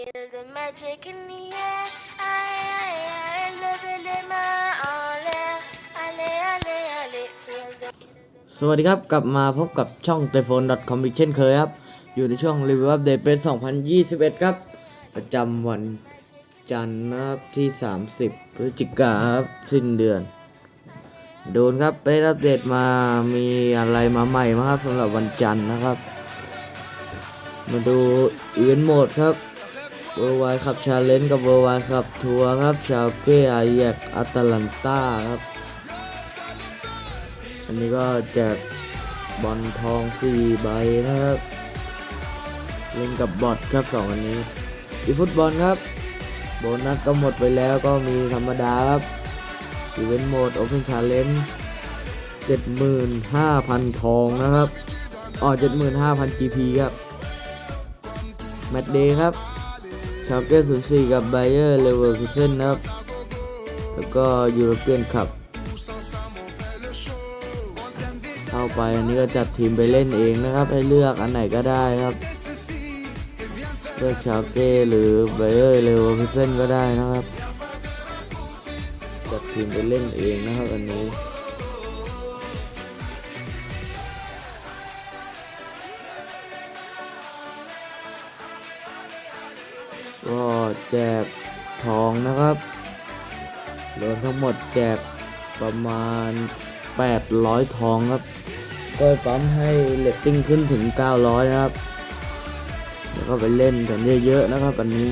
Feel the magic in the air. I, I, I love it in my all air. Ale, ale, ale. Feel the สวัสดีครับ กลับมาพบกับช่อง t e p h o n c o m อีกเช่นเคยครับ อยู่ในช่วงรีวิวอัปเดตเป็น 2021 ครับ ประจำวันจันทร์นะครับที่ 30 พฤศจิกาครับสิ้นเดือน โดนครับไปอัปเดตมามีอะไรมาใหม่มาครับสำหรับวันจันทร์นะครับ มาดูอีเวนต์โหมดครับ เวอร์ไวขับชาเลนจ์กับเวอร์ไวขับทัวร์ครับชาเก้อาแยกอัตแลนตาครับ อันนี้ก็แจกบอลทอง4ใบนะครับ เล่นกับบอทครับ2อันนี้อีฟุตบอลครับ โบนัสก็หมดไปแล้วก็มีธรรมดาครับอีเวนต์โหมด Open Challenge 75,000ทองนะครับอ๋อ75,000 GP ครับแมตช์เดย์ครับ ชาเก้04กับไบเออร์เลเวอร์คูเซนนะครับ แล้วก็ยูโรเปียนคัพเข้าไปอันนี้ก็จัดทีมไปเล่นเองนะครับ ให้เลือกอันไหนก็ได้ครับ เลือกชาเก้หรือไบเออร์หรือวอร์คูเซนก็ได้นะครับ จัดทีมไปเล่นเองนะครับอันนี้ ก็แจกทองนะครับรวมทั้งหมดแจกประมาณ 800 ทองครับ ก็ปั๊มให้เลตติ้งขึ้นถึง 900 นะครับ แล้วก็ไปเล่นกันเยอะๆนะครับอันนี้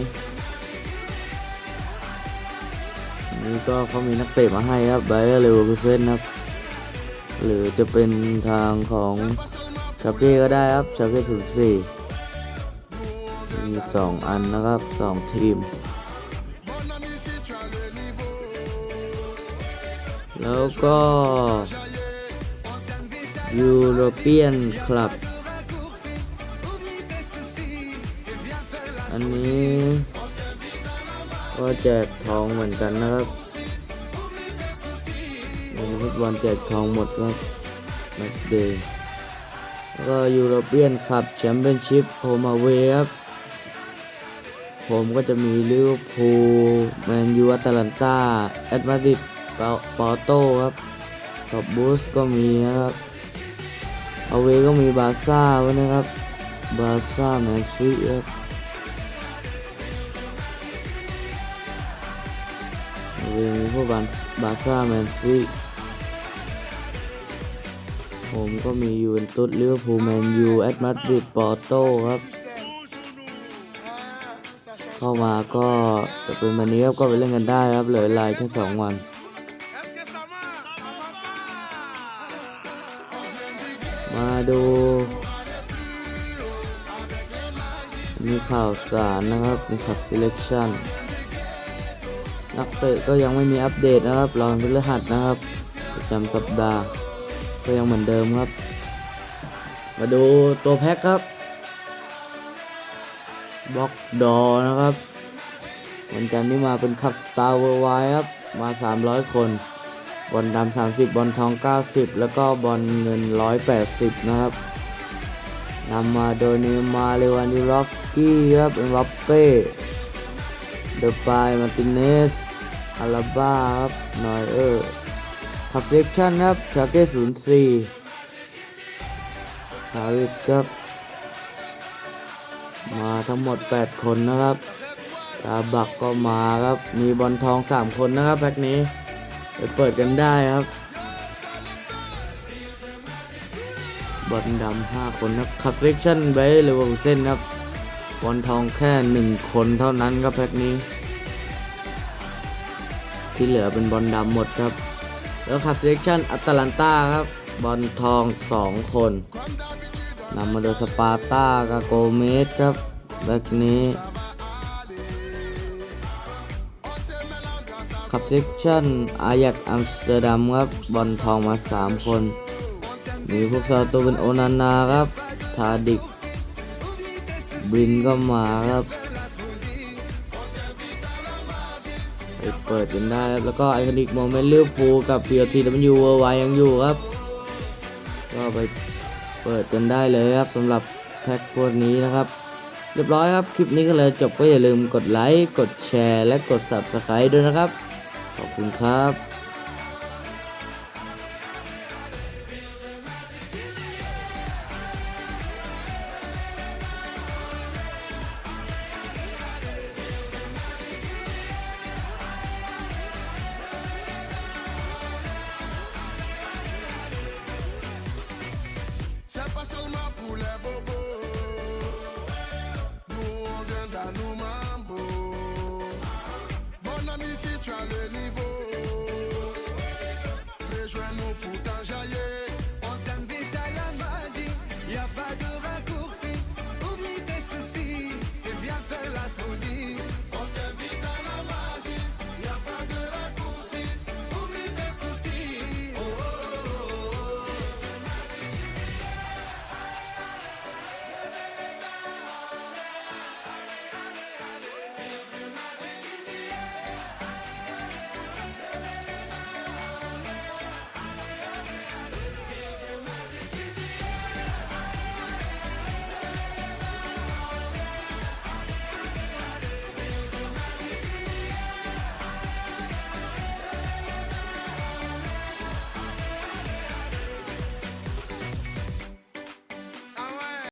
อันนี้ก็เขามีนักเตะมาให้ครับไบเออร์เลเวอร์เซนครับ หรือจะเป็นทางของชาเก้ก็ได้ครับชาเก้ศูนย์สี่ มีสองอันนะครับสองทีม แล้วก็ยูโรเปียนคลับ อันนี้ ก็แจกทองเหมือนกันนะครับฟุตบอลแจกทองหมดครับแมตช์เดย์แล้วก็ยูโรเปียนคลับแชมเปี้ยนชิพโฮมาเวครับ ผมก็จะมีลิเวอร์พูลแมนยูอัตแลนตาแอตมาดริดปอโต้ครับกับบูสก็มีนะครับเอาเวก็มีบาซ่าไว้นะครับ บาซ่าแมนซีครับเอาเวมีพวกบาบาซ่าแมนซีผมก็มียูเวนตุสลิเวอร์พูลแมนยูแอตมาดริดปอโต้ครับ เข้ามาก็จะเป็นวันนี้ครับก็ไปเล่นกันได้ครับเหลือลาแค่สองวันมาดูมีข่าวสารนะครับ มีข่าว selection นักเตะก็ยังไม่มีอัปเดตนะครับรอเป็นพฤหัสนะครับประจำสัปดาห์ ก็ยังเหมือนเดิมครับ มาดูตัวแพ็คครับ บล็อกดอนะครับ วันจันทร์นี้มาเป็นคัพสตาร์เวอร์ไวครับ มา 300 คน บอลดำ30 บอลทอง 90 แล้วก็บอลเงิน 180 นะครับนำมาโดยนิมาเลวานดิรอฟกี้ครับเอ็มบัปเป้เดอปายมาติเนสอาราบ้าครับนอยเออร์ขับเซกชั่นครับชาเก้04ฮาริสครับ มาทั้งหมด 8 คนนะครับกาบักก็มาครับ มีบอลทอง 3 คนนะครับแพ็กนี้ไปเปิดกันได้ครับ บอลดำ5คนนะครับคับเซกชั่นไบเลเวอร์เซนครับ บอลทองแค่ 1 คนเท่านั้นครับแพ็กนี้ ที่เหลือเป็นบอลดำหมดครับ แล้วคับเซกชั่นอัตแลนตาครับ บอลทอง 2 คน นำมาโดยสปาร์ตากาโกเมสครับแบ็กนี้ขับเซกชั่นอายักอัมสเตอร์ดัมครับบอลทองมา 3 คน มีพวกซาโตเป็นโอนานาครับทาดิกบินก็มาครับไปเปิดกันได้ครับแล้วก็ไอคอนิกโมเมนต์ลิเวอร์พูลกับพีโอทีดับเบิลยูเวอร์ไวยังอยู่ครับ ก็ไป เปิดกันได้เลยครับสำหรับแพ็คพวกนี้นะครับ เรียบร้อยครับ คลิปนี้ก็เลยจบก็อย่าลืมกดไลค์ กดแชร์ และกด Subscribe ด้วยนะครับ ขอบคุณครับ C'est pas seulement pour les bobos. Nous on vient dans nos mambo. Mon ami, si tu as le niveau,